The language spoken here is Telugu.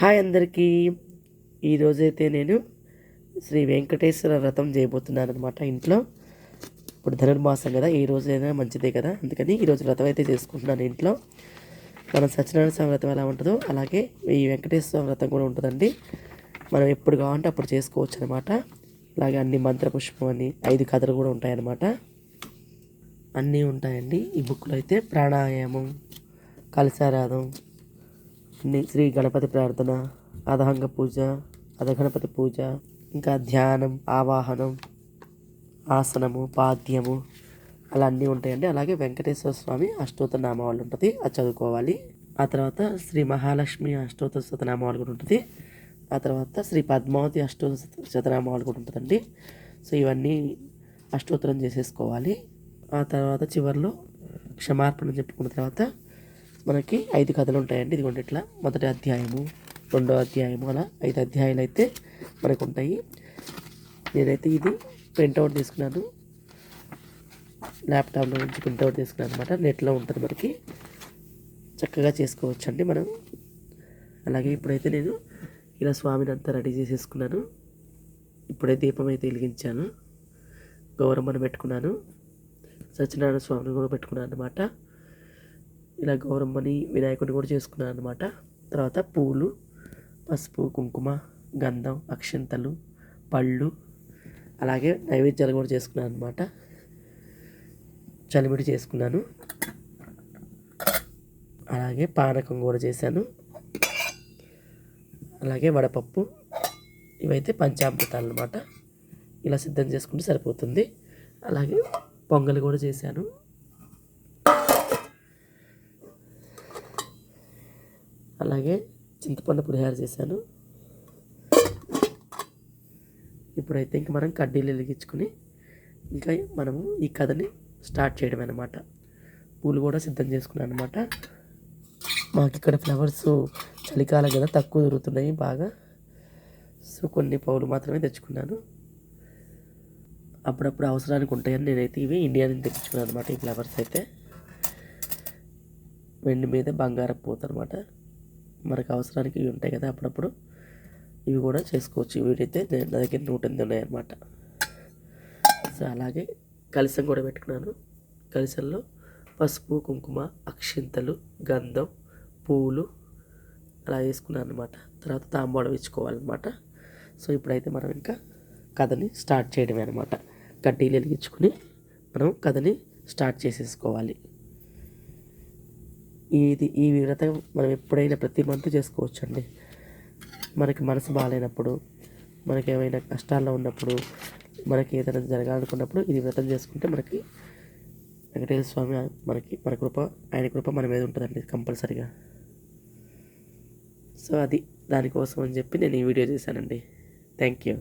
హాయ్ అందరికీ. ఈరోజైతే నేను శ్రీ వెంకటేశ్వర వ్రతం చేయబోతున్నాను అనమాట ఇంట్లో. ఇప్పుడు ధనుర్మాసం కదా ఈ రోజైనా మంచిదే కదా? అందుకని ఈరోజు వ్రతం అయితే చేసుకుంటున్నాను ఇంట్లో. మన సత్యనారాయణ స్వామి వ్రతం ఎలా ఉంటుందో అలాగే ఈ వెంకటేశ్వర వ్రతం కూడా ఉంటుందండి. మనం ఎప్పుడు కావాలంటే అప్పుడు చేసుకోవచ్చు అనమాట అలాగే అన్ని మంత్రపుష్పం అని ఐదు కథలు కూడా ఉంటాయన్నమాట. అన్నీ ఉంటాయండి. ఈ బుక్లో అయితే ప్రాణాయామం కలశారాధం శ్రీ గణపతి ప్రార్థన అధహంగ పూజ అధగణపతి పూజ ఇంకా ధ్యానం ఆవాహనం ఆసనము పాద్యము అలా అన్నీ ఉంటాయండి. అలాగే వెంకటేశ్వర స్వామి అష్టోత్తర నామావళి ఉంటుంది అది చదువుకోవాలి. ఆ తర్వాత శ్రీ మహాలక్ష్మి అష్టోత్తర శతనామావళి కూడా ఉంటుంది. ఆ తర్వాత శ్రీ పద్మావతి అష్టోత్తర శతనామావళి కూడా ఉంటుందండి. సో ఇవన్నీ అష్టోత్తరం చేసేసుకోవాలి. ఆ తర్వాత చివరిలో క్షమార్పణ చెప్పుకున్న తర్వాత మనకి ఐదు కథలు ఉంటాయండి ఇదిగోండి ఇట్లా మొదటి అధ్యాయము రెండో అధ్యాయము అలా ఐదు అధ్యాయాలు అయితే మనకు ఉంటాయి నేనైతే ఇది ప్రింట్అవుట్ తీసుకున్నాను. ల్యాప్టాప్లో నుంచి ప్రింట్అవుట్ తీసుకున్నాను అనమాట నెట్లో ఉంటుంది మనకి. చక్కగా చేసుకోవచ్చు అండి మనం. అలాగే ఇప్పుడైతే నేను ఇలా స్వామిని అంతా రెడీ చేసేసుకున్నాను. ఇప్పుడే దీపం అయితే వెలిగించాను. గౌరమ్మను పెట్టుకున్నాను. సత్యనారాయణ స్వామిని కూడా పెట్టుకున్నాను అనమాట ఇలా గౌరమ్మని వినాయకుడిని కూడా చేసుకున్నాను అనమాట తర్వాత పూలు పసుపు కుంకుమ గంధం అక్షంతలు పళ్ళు అలాగే నైవేద్యాలు కూడా చేసుకున్నాను అనమాట చలిమిడి చేసుకున్నాను. అలాగే పానకం కూడా చేశాను. అలాగే వడపప్పు ఇవైతే పంచామృతాలు అనమాట ఇలా సిద్ధం చేసుకుంటే సరిపోతుంది. అలాగే పొంగల్ కూడా చేశాను. అలాగే చింతపండు పులిహార చేశాను. ఇప్పుడైతే ఇంక మనం కడ్డీలు వెలిగించుకుని ఇంకా మనము ఈ కథని స్టార్ట్ చేయడం అనమాట పూలు కూడా సిద్ధం చేసుకున్నాను అనమాట మాకు ఇక్కడ ఫ్లవర్స్ చలికాలం కదా తక్కువ దొరుకుతున్నాయి బాగా. సో కొన్ని పౌలు మాత్రమే తెచ్చుకున్నాను. అప్పుడప్పుడు అవసరానికి ఉంటాయని నేనైతే ఇవి ఇండియా నుంచి తెచ్చుకున్నాను అనమాట ఈ ఫ్లవర్స్ అయితే. వెండి మీద బంగారం పూత అనమాట మనకు అవసరానికి ఇవి ఉంటాయి కదా అప్పుడప్పుడు. ఇవి కూడా చేసుకోవచ్చు. వీటైతే నేను నా దగ్గర నూట ఎనిమిది ఉన్నాయన్నమాట సో అలాగే కలిసం కూడా పెట్టుకున్నాను. కలిసంలో పసుపు కుంకుమ అక్షింతలు గంధం పూలు అలా వేసుకున్నాను అనమాట తర్వాత తాంబూలం ఇచ్చుకోవాలన్నమాట. సో ఇప్పుడైతే మనం ఇంకా కథని స్టార్ట్ చేయడమే అనమాట కడ్డీలు వెలిగించుకుని మనం కథని స్టార్ట్ చేసేసుకోవాలి. ఇది ఈ వ్రతం మనం ఎప్పుడైనా ప్రతి మంత్ చేసుకోవచ్చు అండి మనకి మనసు బాగాలేనప్పుడు మనకి ఏమైనా కష్టాల్లో ఉన్నప్పుడు మనకి ఏదైనా జరగాలనుకున్నప్పుడు ఇది వ్రతం చేసుకుంటే మనకి వెంకటేశ్వర స్వామి మనకి మన కృప ఆయన కృప మన మీద ఉంటుందండి కంపల్సరిగా. సో అది దానికోసం అని చెప్పి నేను ఈ వీడియో చేశానండి. Thank you.